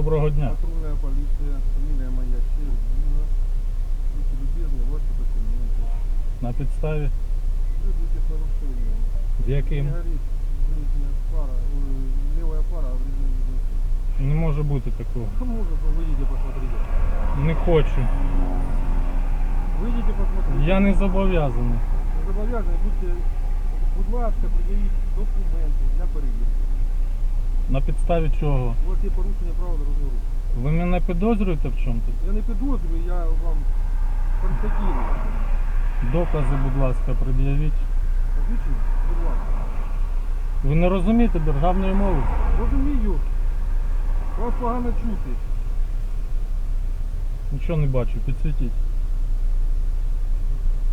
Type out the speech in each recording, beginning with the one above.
Доброго дня. Патрульная полиция, фамилия моя Щербина. Будьте любезны, ваши документы. На підставі Следуйте с нарушением. з яким Не горит нижняя фара, э, левая фара, а вредный видно. не може бути такого. Ну, может, вы выйдите посмотрите. Не хочу. Выйдите посмотрите. Я не зобов'язаний. Не зобов'язані, будьте, будь ласка, пред'явіть документи для перевірки. На підставі чого? У вас є порушення права дорожнього руху. Ви мене підозрюєте в чому-то? Я не підозрюю, я вам констатую. Докази, будь ласка, пред'явіть. Посвідчення? Будь ласка. Ви не розумієте державної мови? Розумію. Вас погано чути. Нічого не бачу, підсвітіть.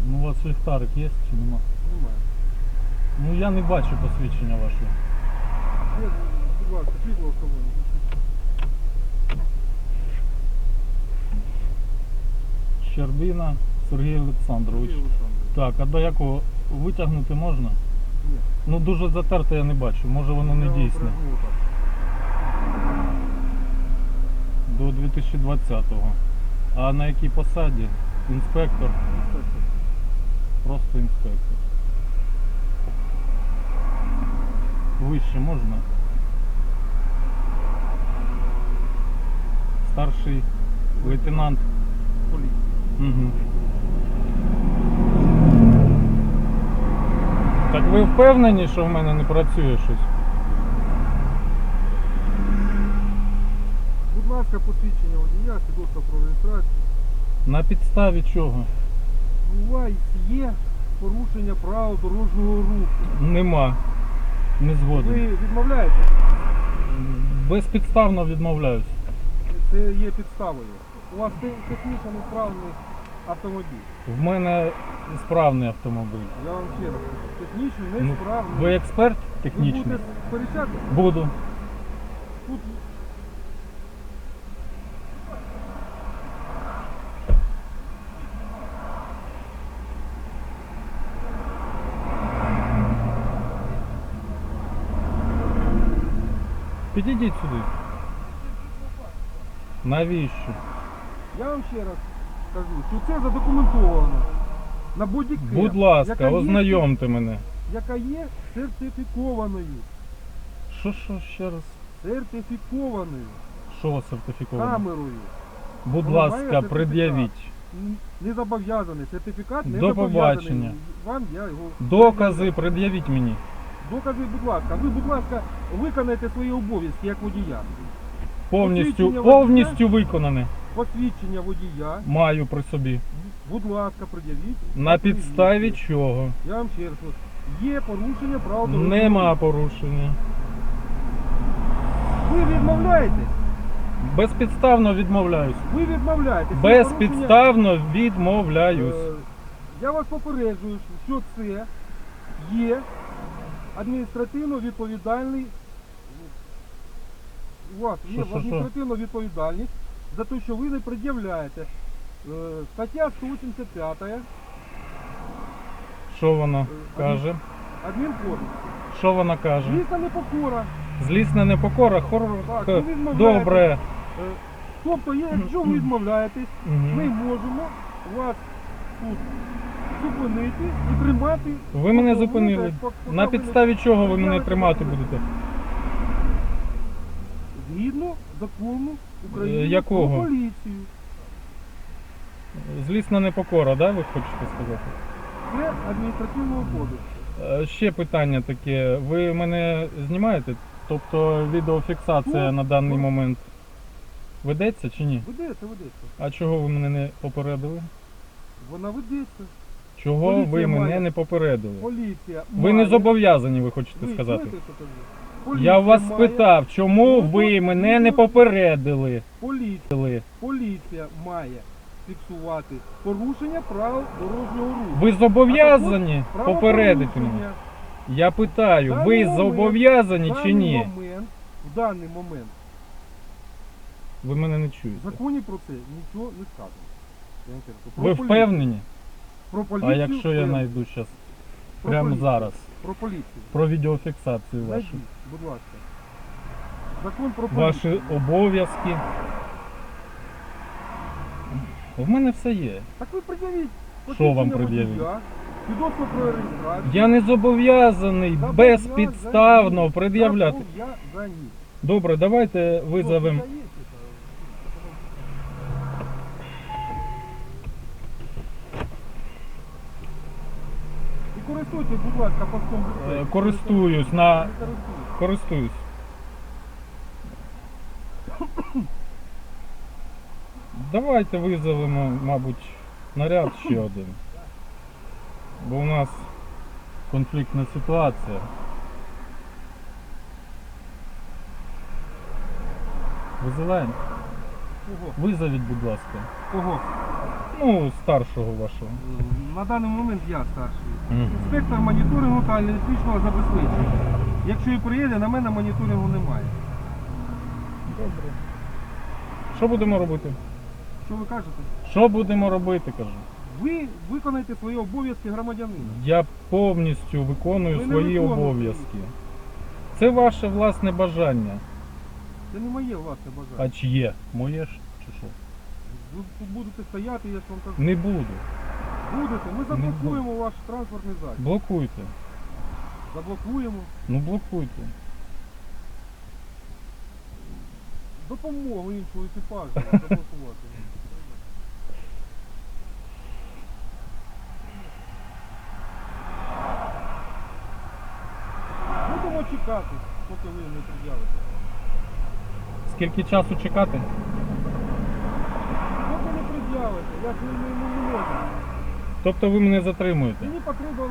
Ну, у вас ліхтарик є чи нема? Немає. Ну я не бачу посвідчення вашого. Є, будь ласка, світло в салоні. Щербина Сергій Олександрович. Сергій Олександрович. Так, а до якого витягнути можна? Ні. Ну дуже затерте я не бачу, може воно не Я вам дійсне. так. До 2020-го. А на якій посаді? Інспектор, Інспектор. просто інспектор. Вище можна? Старший лейтенант. Поліція. Угу. Так ви впевнені, що в мене не працює щось? Будь ласка, посвідчення водія, свідоцтво про реєстрацію. На підставі чого? У вас є порушення правил дорожнього руху. Нема. Не згоден. Ви відмовляєте? Безпідставно відмовляюсь. Це є підставою. У вас технічно несправний автомобіль. В мене справний автомобіль. Я вам ще раз кажу. Технічно Ну, несправний. ви експерт Ви технічний? будете сперечати? Буду. Тут Підійдіть сюди. Навіщо? я вам ще раз кажу, що це задокументовано на будь-яке. Будь ласка, яка є- ознайомте мене. Яка є сертифікованою. Що, що ще раз? Сертифікованою Що сертифіковано? камерою. Будь Вона ласка, сертифікат. пред'явіть. Н- Не зобов'язаний. Сертифікат не До зобов'язаний. побачення. Вам я його Докази пред'явіть мені. Докази, будь ласка. Ви, будь ласка, виконайте свої обов'язки як водія. Повністю, Посвідчення водія? повністю виконане. Посвідчення водія, Маю при собі. будь ласка, пред'явіть. На підставі чого? Я вам ще раз кажу, є порушення прав дорожнього Нема руху. порушення. Ви відмовляєтесь? Безпідставно відмовляюсь. Ви відмовляєтесь. Є Безпідставно відмовляюсь. е, Я вас попереджую, що це є адміністративно відповідальний. У вас є адміністративна відповідальність за те, що ви не пред'являєте. Е, Стаття 185 Що вона Е, каже? адмінкодексу. Що вона каже? Звісно, непокора. Злісна непокора, хор... Так, х- добре. Е, Тобто, є- якщо ви відмовляєтесь, Мгм. ми можемо вас тут зупинити і тримати. Ви мене зупинили. На підставі чого ви мене тримати будете? Згідно закону України Е, якого? про поліцію. Злісна непокора, да, ви хочете сказати? Це адміністративного кодексу. Е, Ще питання таке. Ви мене знімаєте? Тобто відеофіксація Що? на даний момент ведеться чи ні? Ведеться, ведеться. А чого ви мене не попередили? Вона ведеться. Чого Поліція ви мене має. не попередили? Поліція Ви не має- зобов'язані, ви хочете Ви сказати. чуєте, що кажу? Я вас має- спитав, чому ви мене не попередили? Поліція, поліція має фіксувати порушення правил дорожнього руху. Ви зобов'язані А також попередити мене? Я питаю, В ви даний момент- зобов'язані В чи даний ні? Момент, в даний момент Ви мене не в чуєте. законі про це нічого не сказано. Я вам кажу, про Ви поліцію. впевнені? Про поліцію А якщо я впевнений. знайду зараз, Про прямо поліцію. зараз, Про поліцію. про відеофіксацію вашу? Будь ласка. Закон про поліцію. ваші обов'язки. В мене все є. Так ви пред'явіть. Що вам посвідчення пред'явити? про реєстрацію. Я не зобов'язаний Зобов'язані. безпідставно пред'являти. Зобов'язані. Добре, давайте визовемо. це? І користуйтесь, будь ласка, постом Е, безпеки. Користуюсь на. Не користуйтесь. Користуюсь. Давайте визовемо, мабуть, наряд ще один. Бо у нас конфліктна ситуація. Визиваємо? Кого? Визовіть, будь ласка. Кого? Ну, старшого вашого. На даний момент я старший. Мгм. Інспектор моніторингу та аналітичного забезпечення. Якщо і приїде, на мене моніторингу немає. Добре. Що будемо робити? Що ви кажете? Що будемо робити, кажу. Ви виконаєте свої обов'язки громадянина. Я повністю виконую Ви не свої виконуєте. обов'язки. Це ваше власне бажання. Це не моє власне бажання. А чиє? Моє ж чи що? Ви тут будете стояти, я ж вам кажу. Не буду. Будете. Ми заблокуємо ваш транспортний засіб. Блокуйте. Заблокуємо. Ну блокуйте. Допомогу іншого екіпажу заблокувати. Будемо чекати, поки ви не пред'явите. Скільки часу чекати? Я ж не, не, не, не можу. Тобто ви мене затримуєте. Мені потрібно,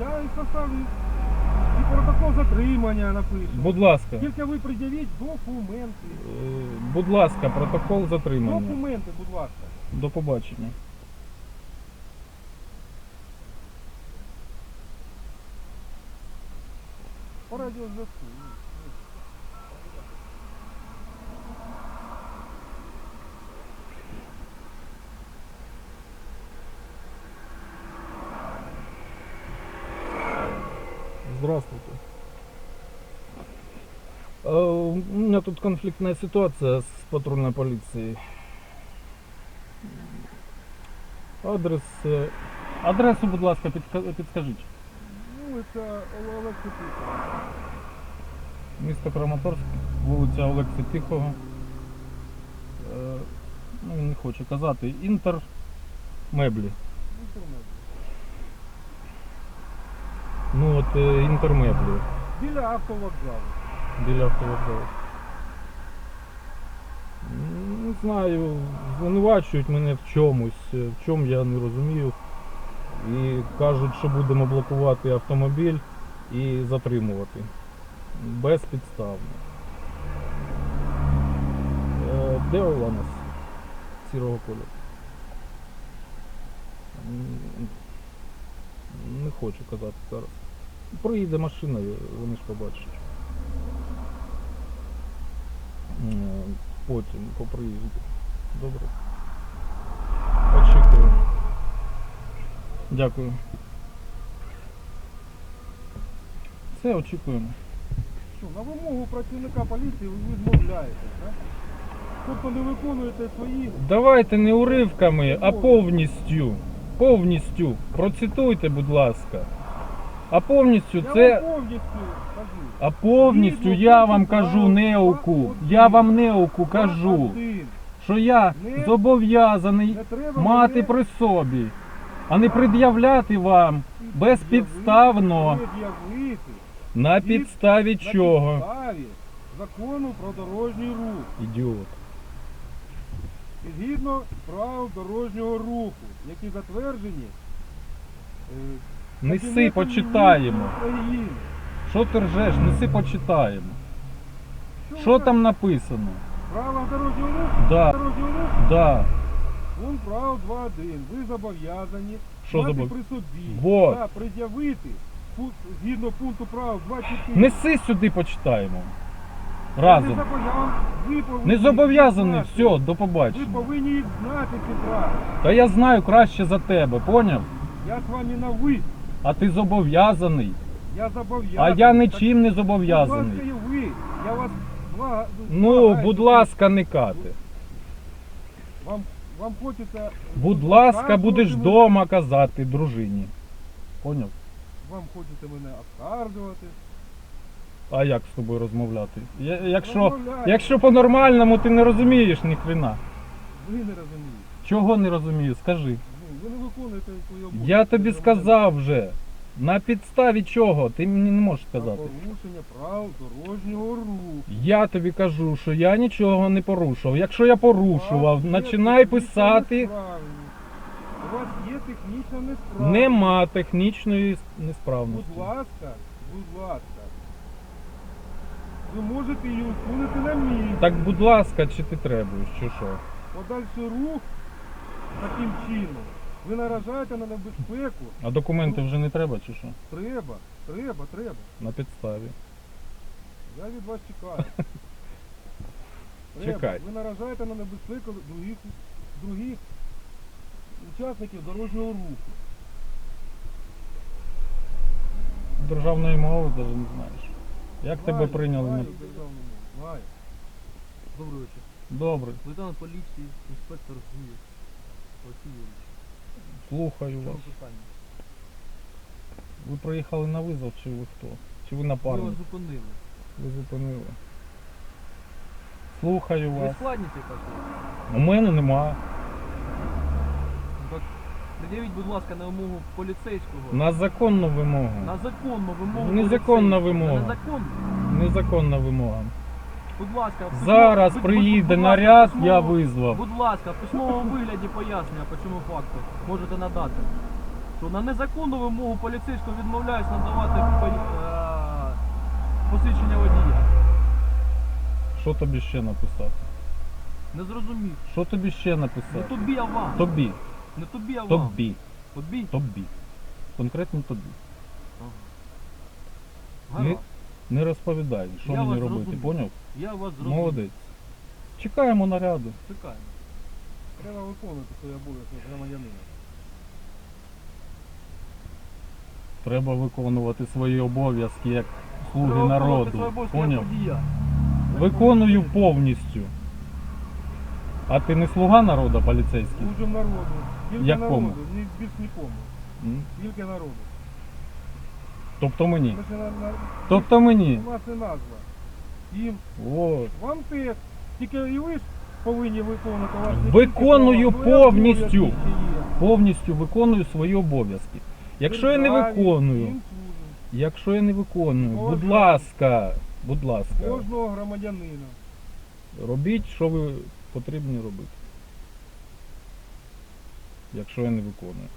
я і составлю і протокол затримання напишу. Будь ласка. Тільки ви пред'явіть документи. е, Будь ласка, протокол затримання. Документи, будь ласка. До побачення. По радіозв'язку. Здравствуйте. Э, У меня тут конфликтная ситуация с патрульной полицией. Адрес. е, Адресу, будь ласка, підскажіть. Вулиця Олег Тихо. Місто Краматорськ, вулиця Олекси Тихого. Е, Ну, він не хоче казати. Інтер меблі. Ну от е, інтермеблі Біля автовокзалу. Біля автовокзалу. Не знаю, звинувачують мене в чомусь, е, в чому я не розумію. І кажуть, що будемо блокувати автомобіль і затримувати. Безпідставно. Е, Де Оланос? Сірого кольору. Не хочу казати зараз. Проїде машина, вони ж побачать. М, Потім по приїзду. Добре. Очікую. Дякую. Все, очікуємо. Що, на вимогу працівника поліції ви відмовляєте, так? Тобто не виконуєте свої Давайте не уривками, а повністю. Повністю. Процитуйте, будь ласка. А повністю Я це. вам повністю. А повністю я вам кажу неуку. Я вам неуку кажу, що я зобов'язаний мати при собі, а не пред'являти вам безпідставно. На підставі чого? закону про дорожній рух. Ідіот. Згідно правил дорожнього руху, які затверджені е, Неси, почитаємо. України. Що ти ржеш? Неси, почитаємо. Що там написано? Правила дорожнього руху? Да. Дорожнього руху? Да. Пункт правил 2.1. Ви зобов'язані Що мати забов- при собі Вот. та пред'явити пу- згідно пункту правил 24. Неси сюди, почитаємо. Я Разом. Не, зобов'язаний. ви повинні Не їх зобов'язаний, знати. все, до Ви побачення. повинні їх знати ці правила. Та я знаю краще за тебе, поняв? Я з вами на ви. А ти зобов'язаний. Я зобов'язаний. А я нічим не Будь зобов'язаний. ласка, і ви. Я вас Два- Ну, будь ласка, не кати. Вам, вам хочеться... Будь ласка, будеш вдома казати дружині. Поняв? Вам хочеться мене оскаржувати. А як з тобою розмовляти? Я- Якщо, Розмовляйте. якщо по-нормальному ти не розумієш ні хрена. Ви не розумієте. Чого не розумію, скажи. Ну, ви не виконуєте свої обов'язки. Я тобі сказав вже. На підставі чого? Ти мені не можеш сказати. порушення прав дорожнього руху. Я тобі кажу, що я нічого не порушував. Якщо я порушував, У вас є починай технічна писати. несправність. У вас є технічна несправність. Нема технічної несправності. Будь ласка, будь ласка. Ви можете її усунути на місці. Так, будь ласка, чи ти требуєш, чи що? Подальший рух таким чином. Ви наражаєте на небезпеку. А документи вже не треба, чи що? Треба, треба, треба. На підставі. Я від вас чекаю. Треба. Чекай. Ви наражаєте на небезпеку других, других учасників дорожнього руху. Державної мови навіть не знаєш. Як тебе Знаю, прийняли? знаю на- державну мову, Знаю. Добрий вечір. Добре, Лейтенант поліції, інспектор ГУЄ. Олексій Юрійович. Слухаю вас. Ви приїхали на визов, чи ви хто? Чи ви Ми напарник? вас зупинили. Ви зупинили. Слухаю Ви вас. складність якась? У мене нема. Ну так, пред'явіть, будь ласка, на вимогу поліцейського. На законну вимогу. На законну вимогу Незаконна поліцейського. вимога. На незаконну? Незаконна вимога. Будь ласка, в письмо- Зараз будь- приїде будь- ласка, наряд, в я визвав. Будь ласка, в письмовому вигляді пояснення по цьому факту можете надати. Що на незаконну вимогу поліцейського відмовляюсь надавати по- е, посвідчення водія. Що тобі ще написати? Не зрозумів. Що тобі ще Не написати? тобі, а вам. Тобі. Не тобі, а вам. Тобі. Тобі? Тобі. Конкретно тобі. Гаразд. Не розповідай, що Я мені вас робити, зрозумів. поняв? Я вас зрозумів. Молодець. Чекаємо наряду. Чекаємо. Треба виконувати свої обов'язки громадянина. Треба виконувати свої обов'язки як слуги Треба народу. свої обов'язки як Поняв? Виконую повністю. А ти не слуга народу поліцейський? Служимо народу. Тільки Якому? народу, ні, більш нікому. М? Тільки народу. Тобто мені. Тобто мені. і назва. Їм, От. вам теж. Тільки і ви ж повинні виконувати ваші Виконую повністю. Повністю виконую свої обов'язки. Якщо я не виконую, якщо я не виконую, будь ласка, будь ласка, Кожного громадянина. робіть, що ви потрібні робити. Якщо я не виконую.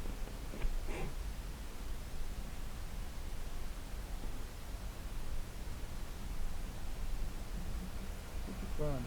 Почекаємо.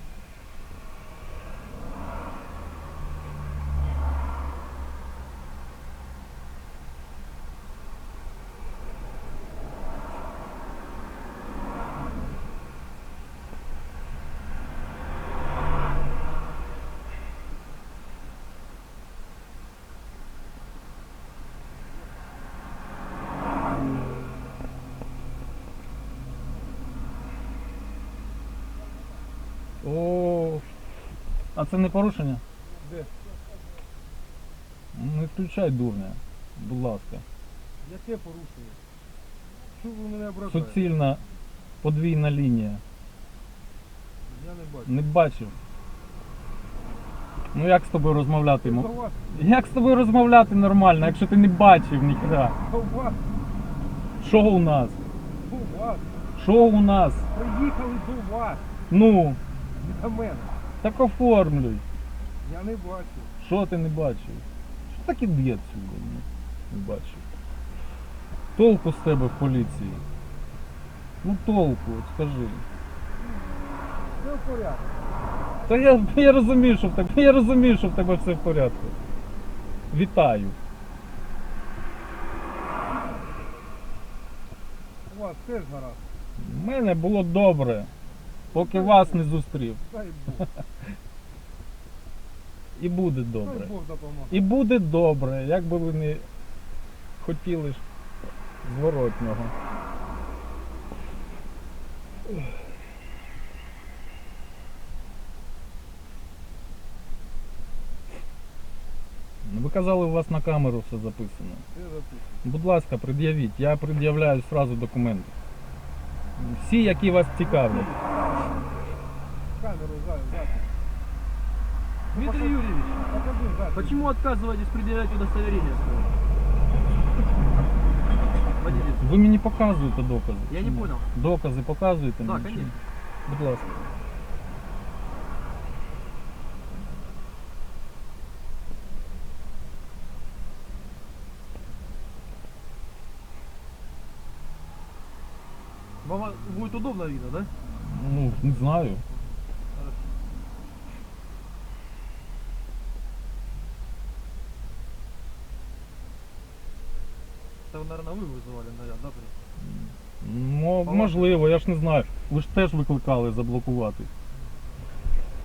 О, а це не порушення? Де? Не включай дурня, будь ласка. Яке порушення? Що ви мене ображаєте? Суцільна подвійна лінія. Я не бачу. Не бачив. Ну як з тобою розмовляти? Це у вас, Як з тобою розмовляти нормально, якщо ти не бачив ніхера? це у вас, Що у нас? це у вас. Що у нас? Приїхали до вас, Ну, не до мене. Так оформлюй. Я не бачу. Що ти не бачив? Що так і б'є ну, Не бачив. Толку з тебе в поліції. Ну толку, от скажи. Все в порядку. Та я, я розумію, що в тебе. Я розумію, що в тебе все в порядку. Вітаю. У вас теж гаразд. У мене було добре, Поки вас не зустрів. Дай Бог. І буде добре. Дай Бог допоможе. І буде добре, як би ви не хотіли ж зворотнього. Ну, ви казали, у вас на камеру все записано. Будь ласка, пред'явіть. Я пред'являю одразу документи. Всі, які вас цікавлять. Камеру за, запись. Дмитрий Юрьевич, Покажи запись. почему отказываетесь предъявлять удостоверение свое? Водитель. Ви мені показуєте докази? Я чи не ні? понял. Докази показуєте Да, мені? чи ні? конечно. Будь ласка. Вам а, будет удобно видно, да? Ну, не знаю. наверное, вы вызывали наряд, да? при- Мо- можливо, я ж не знаю. Ви ж теж викликали заблокувати.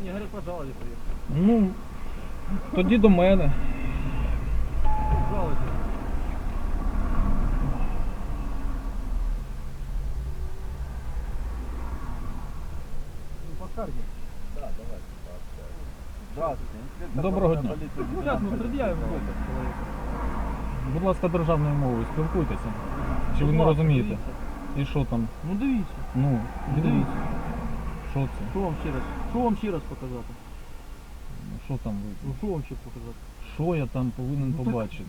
Не, говорят, пожалуйста, приехали. Ну, тоді до мене. Жалуйтесь. Ну, по карте. Здравствуйте. инспектор Доброго патрульной дня. полиции Ну, сейчас мы Леонид предъявим Петрович. доказ человеку. Будь ласка, державною мовою спілкуйтеся. Чи ви не розумієте? І що там? Ну дивіться. Ну, Дивіться. дивіться. Що це? Що вам ще раз? Що вам ще раз показати? Ну, Що там ви? Ну що вам ще показати? Що я там повинен Ну, так- побачити?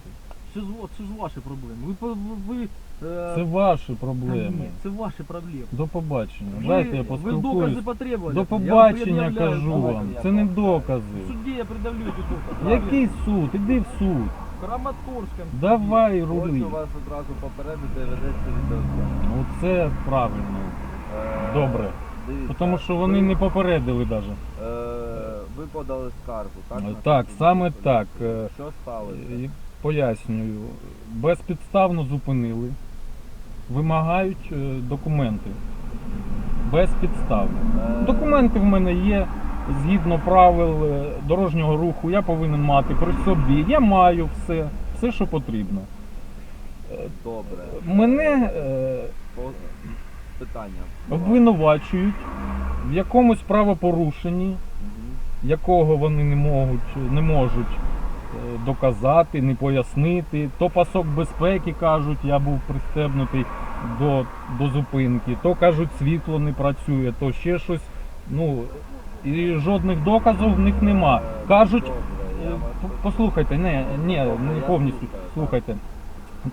Це ж, ва- це ж ваші проблеми. Ви, по- ви, ви е, Це ваші та проблеми. ні, це ваші проблеми. До побачення. Дайте я ви докази потребували. До Я побачення пред'являю кажу вам. Це не докази. В суді я пред'явлю ці докази. Який суд? Іди в суд. В Давай рули. Хочу вас одразу попередити, ведеться відеозйомка. Ну це правильно. Е, Добре. Дивіться, Тому що вони ви, не попередили навіть. е, ви подали скаргу, так? на Так, саме так. Е, Що сталося? І Пояснюю. Безпідставно зупинили. Вимагають е, документи. Безпідставно. Е, Документи в мене є згідно правил е, дорожнього руху. Я повинен мати при собі. Я маю все, все, що потрібно. Добре. Мене е, По... Питання. обвинувачують в якомусь правопорушенні, Мгм. якого вони не можуть, не можуть е, доказати, не пояснити. То пасок безпеки кажуть, я був пристебнутий до, до зупинки, то кажуть, світло не працює, то ще щось. Ну і жодних доказів в них нема. Кажуть, е, послухайте, не, не, не повністю. Слухайте.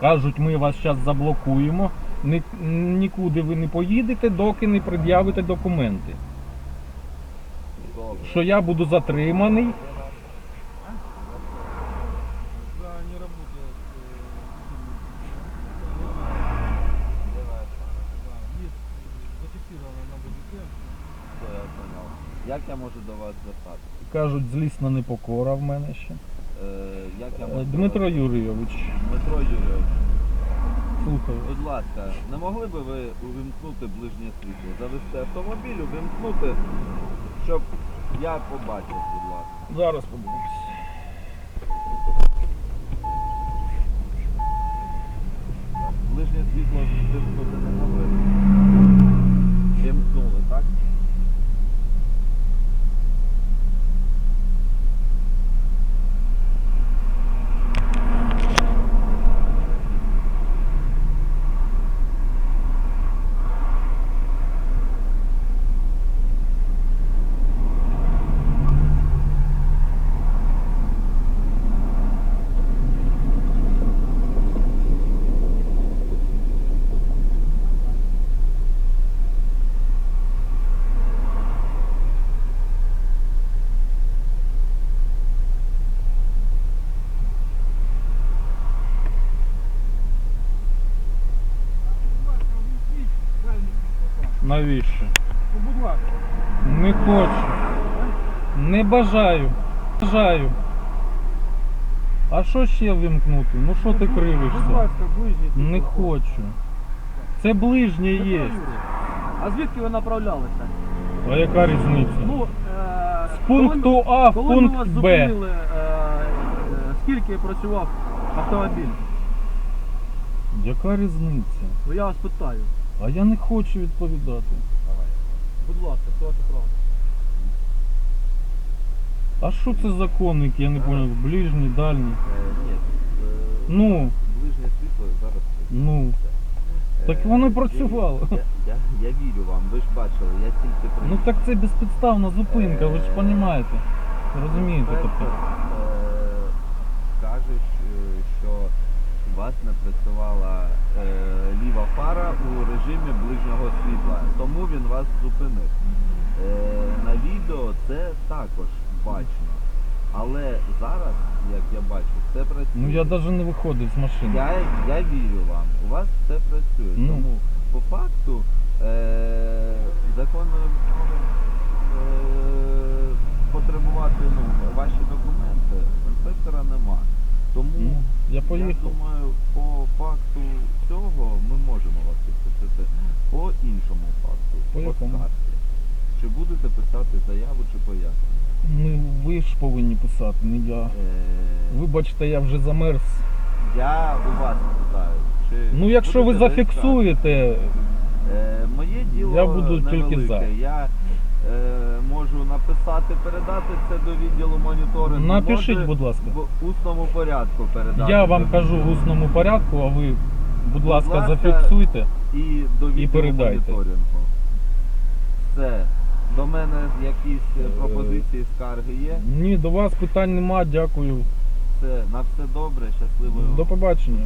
Кажуть, ми вас зараз заблокуємо. Ні, нікуди ви не поїдете, доки не пред'явите документи. Що я буду затриманий, За неработу. Да, есть зафиксировано на БДТ. Все, я понял. Як я можу до вас звертатися? Кажуть, злісна непокора в мене ще. Е, як я Е, можу Дмитро Юрійович, Дмитро Юрійович, слухаю. будь ласка, не могли би ви увімкнути ближнє світло, завести автомобіль, увімкнути, щоб я побачив, будь ласка. Зараз подивимось. Ближнє світло вимкнути не могли. Вімкнули, так? Будь ласка, увімкніть дальній світлофар. Навіщо? Ну, будь ласка. Не хочу. Не бажаю. Бажаю. А що ще вимкнути? Ну що ти Будь ласка, ближній Не хочу. Це ближнє є. А звідки ви направлялися? А яка різниця? Ну, е, З пункту А в коли, коли ми вас Б. зупинили, е, е, скільки працював автомобіль? Яка різниця? Ну я вас питаю. А я не хочу відповідати. Будь ласка, це ваше право. А що це за конник, я не понял, ближній, дальній. Е, ні, е, Ну. ближнє світло зараз. Ну, Е, Так воно я- працювало. Я, я, я вірю вам, ви ж бачили, я тільки ну так це безпідставна зупинка, ви ж Е, розумієте. Розумієте, Інспектор, тобто. е, каже, що- що у вас не працювала е, ліва фара у режимі ближнього світла, тому він вас зупинив. Е, на відео це також бачно. Але зараз, як я бачу, це працює. Ну я навіть не виходив з машини. Я, я вірю вам, у вас все працює. Ну. Тому по факту е, законно е, потребувати ну, ваші документи інспектора нема. Тому Ну, я я думаю, по факту цього ми можемо вас підпустити. По іншому факту, По по? Чи будете писати заяву чи пояснення? Ну ви ж повинні писати, не я. Е, Вибачте, я вже замерз. я у вас питаю. Чи Ну якщо ви зафіксуєте, Е, моє діло Я буду тільки за. Я е, можу написати, передати це до відділу моніторингу. напишіть, може, будь ласка. в усному порядку передати. Я вам кажу в усному порядку, а ви, будь ласка, ласка, зафіксуйте. і до відділу передайте. моніторингу. Все. До мене якісь е, пропозиції, скарги є. Ні, до вас питань нема, дякую. Все, на все добре, щасливої До побачення.